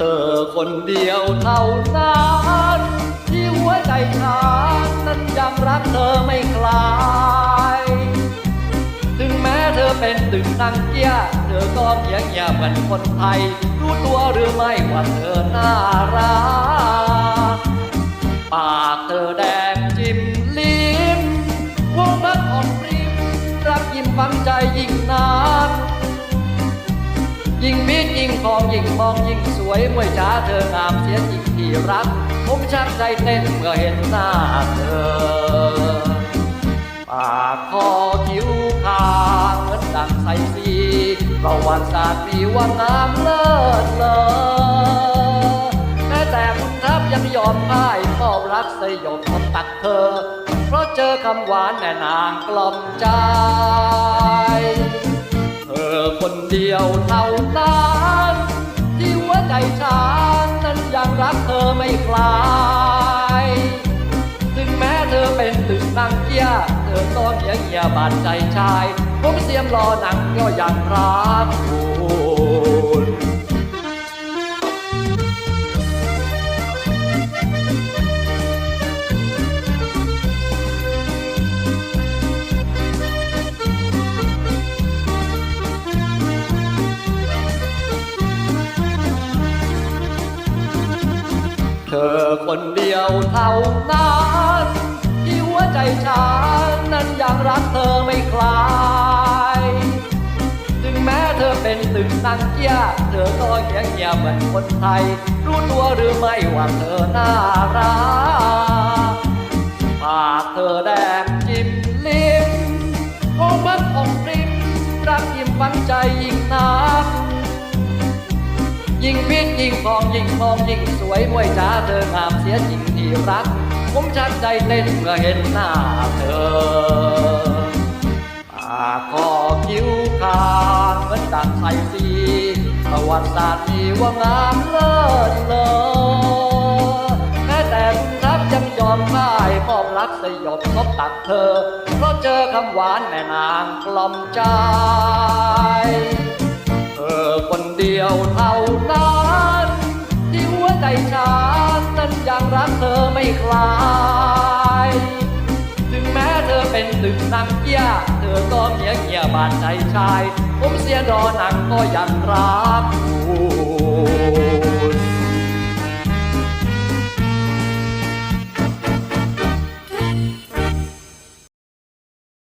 ธอคนเดียวเท่านั้นที่หัวใจฉันนั้นยังรักเธอไม่คลาย ถึงแม้เธอเป็นตึงนางเกี้ย เธอก็เงียงียบเหมือนคนไทย รู้ตัวหรือไม่ว่าเธอน่ารักปากเธอแดงจิ้มลิ้มวงรักของริมรักยิ้มฟังใจยิ่งนา ยิ่งมิดยิ่งคองยิ่งมองยิ่งสวยเมวยจ้าเธองามเสียจริงที่รัก ผมชักใจเต้นเมื่อเห็นหน้าเธอ ปากคอคิ้วคางเหมือนดังใสสีประวัติศาสตร์มีว่างามเลิศเลอแม้แต่คุณทัพยังยอมพ่ายมอบรักสยบคนตักเธอ เพราะเจอคำหวานแม่นางกล่อมใจ คนเดียวเท่านั้นที่หัวใจฉันนั้นยังรักเธอไม่คลายถึงแม้เธอเป็นตึกนางเกี้ยเธอต้องเงียเงียบาดใจชายผมเสียมรอหนังก็ยังรัก เธอคนเดียวเท่านั้นที่หัวใจฉันนั้นยังรักเธอไม่คลาย ถึงแม้เธอเป็นตึกนางเกียเธอก็เงียบเงียเหมือนคนไทย รู้ตัวหรือไม่ว่าเธอน่ารักปากเธอแดงจิ้มลิ้มโอ้มันของริมรักยิ้มฟังใจยิ่งนักยิ่งพิ ยิ่งฟองยิ่งมองยิ่งสวยมวยจ้าเธองามเสียจริงที่รัก ผมชักใจเต้นเมื่อเห็นหน้าเธอปากคอคิ้วคางเหมือนดังไทยสีประวัติศาสตร์มีว่างามเลิศเลอแม้แต่คุณทัพยังยอมพ่ายมอบรักสยบซบตักเธอ เพราะเจอคำหวานแม่นางกล่อมใจ เธอคนเดียวเท่านั้น ไม่คลาย ถึงแม้เธอเป็นตึกนางเกี้ย เธอก็เงียเงียบานใจชาย ผมเสียดอหนังก็ยังรัก